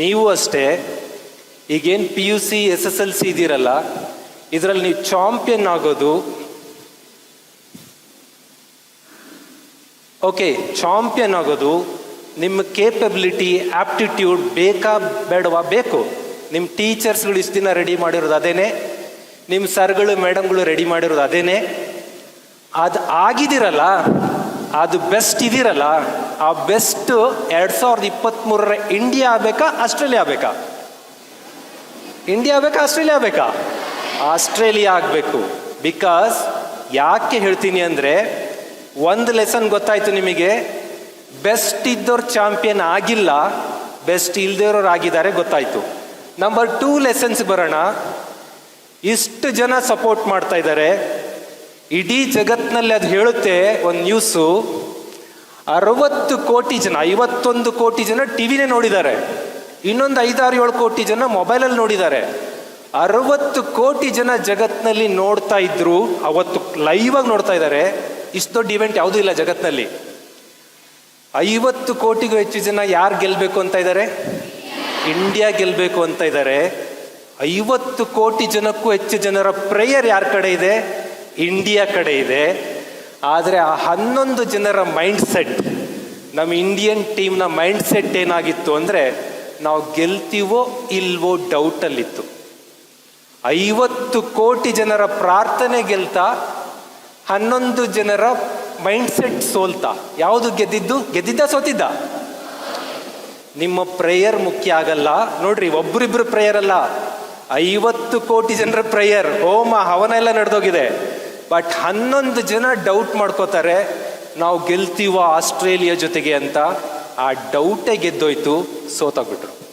ನೀವು ಅಷ್ಟೇ, ಈಗೇನು P U C S S L C ಇದ್ದೀರಲ್ಲ, ಇದರಲ್ಲಿ ನೀವು ಚಾಂಪಿಯನ್ ಆಗೋದು. ಓಕೆ ಚಾಂಪಿಯನ್ ಆಗೋದು, ನಿಮ್ಮ ಕೇಪಬಿಲಿಟಿ ಆಪ್ಟಿಟ್ಯೂಡ್ ಬೇಕಾ ಬೇಡವಾ? ಬೇಕು. ನಿಮ್ಮ ಟೀಚರ್ಸ್ಗಳು ಇಷ್ಟು ದಿನ ರೆಡಿ ಮಾಡಿರೋದು ಅದೇನೆ. ನಿಮ್ಮ ಸರ್ಗಳು ಮೇಡಮ್ಗಳು ರೆಡಿ ಮಾಡಿರೋದು ಅದೇನೆ. ಅದು ಆಗಿದಿರಲ್ಲ ಅದು ಬೆಸ್ಟ್ ಇದೀರಲ್ಲ, ಆ ಬೆಸ್ಟ್ ಎರಡು ಸಾವಿರದ ಇಪ್ಪತ್ತ್ಮೂರರ ಇಂಡಿಯಾ ಆಗಬೇಕಾ ಆಸ್ಟ್ರೇಲಿಯಾ ಆಗಬೇಕಾ ಇಂಡಿಯಾ ಬೇಕಾ ಆಸ್ಟ್ರೇಲಿಯಾ ಬೇಕಾ? ಆಸ್ಟ್ರೇಲಿಯಾ ಆಗಬೇಕು. ಬಿಕಾಸ್ ಯಾಕೆ ಹೇಳ್ತೀನಿ ಅಂದರೆ, ಒಂದು ಲೆಸನ್ ಗೊತ್ತಾಯಿತು ನಿಮಗೆ. ಬೆಸ್ಟ್ ಇದ್ದವ್ರು ಚಾಂಪಿಯನ್ ಆಗಿಲ್ಲ ಬೆಸ್ಟ್ ಇಲ್ದಿರೋರು ಆಗಿದ್ದಾರೆ ಗೊತ್ತಾಯ್ತು. ನಂಬರ್ ಟೂ ಲೆಸನ್ಸ್ ಬರೋಣ. ಇಷ್ಟು ಜನ ಸಪೋರ್ಟ್ ಮಾಡ್ತಾ ಇದ್ದಾರೆ. ಇಡೀ ಜಗತ್ತಿನಲ್ಲಿ ಅದು ಹೇಳುತ್ತೆ ಒಂದು ನ್ಯೂಸು. ಅರವತ್ತು ಕೋಟಿ ಜನ, ಐವತ್ತೊಂದು ಕೋಟಿ ಜನ ಟಿವಿನೇ ನೋಡಿದ್ದಾರೆ. ಇನ್ನೊಂದು ಐದಾರು ಏಳು ಕೋಟಿ ಜನ ಮೊಬೈಲಲ್ಲಿ ನೋಡಿದ್ದಾರೆ. ಅರವತ್ತು ಕೋಟಿ ಜನ ಜಗತ್ತಿನಲ್ಲಿ ನೋಡ್ತಾ ಇದ್ರು, ಅವತ್ತು ಲೈವ್ ಆಗಿ ನೋಡ್ತಾ ಇದ್ದಾರೆ. ಇಷ್ಟು ದೊಡ್ಡ ಇವೆಂಟ್ ಯಾವುದೂ ಇಲ್ಲ ಜಗತ್ತಿನಲ್ಲಿ ಐವತ್ತು ಕೋಟಿಗೂ ಹೆಚ್ಚು ಜನ ಯಾರು ಗೆಲ್ಲಬೇಕು ಅಂತ ಇದ್ದಾರೆ? ಇಂಡಿಯಾ ಗೆಲ್ಲಬೇಕು ಅಂತ ಇದ್ದಾರೆ. ಐವತ್ತು ಕೋಟಿ ಜನಕ್ಕೂ ಹೆಚ್ಚು ಜನರ ಪ್ರೇಯರ್ ಯಾರ ಕಡೆ ಇದೆ? ಇಂಡಿಯಾ ಕಡೆ ಇದೆ. ಆದರೆ ಆ ಹನ್ನೊಂದು ಜನರ ಮೈಂಡ್ ಸೆಟ್ ನಮ್ಮ ಇಂಡಿಯನ್ ಟೀಮ್ನ ಮೈಂಡ್ ಸೆಟ್ ಏನಾಗಿತ್ತು ಅಂದರೆ ನಾವು ಗೆಲ್ತೀವೋ ಇಲ್ವೋ ಡೌಟಲ್ಲಿತ್ತು ಐವತ್ತು ಕೋಟಿ ಜನರ ಪ್ರಾರ್ಥನೆ ಗೆಲ್ತಾ, ಹನ್ನೊಂದು ಜನರ ಮೈಂಡ್ ಸೆಟ್ ಸೋಲ್ತಾ. ಯಾವುದು ಗೆದ್ದಿದ್ದು? ಗೆದ್ದಿದ್ದ ಸೋತಿದ್ದ? ನಿಮ್ಮ ಪ್ರೇಯರ್ ಮುಖ್ಯ ಆಗಲ್ಲ. ನೋಡ್ರಿ, ಒಬ್ರಿಬ್ರು ಪ್ರೇಯರ್ ಅಲ್ಲ. ಐವತ್ತು ಕೋಟಿ ಜನರ ಪ್ರೇಯರ್ ಹೋಮ, ಹವನ ಎಲ್ಲ ನಡೆದೋಗಿದೆ. ಬಟ್ ಹನ್ನೊಂದು ಜನ ಡೌಟ್ ಮಾಡ್ಕೋತಾರೆ ನಾವು ಗೆಲ್ತೀವೋ ಆಸ್ಟ್ರೇಲಿಯಾ ಜೊತೆಗೆ? ಅಂತ. ಆ ಡೌಟೇ ಗೆದ್ದೋಯ್ತು ಸೋತಾಗ್ಬಿಟ್ರು.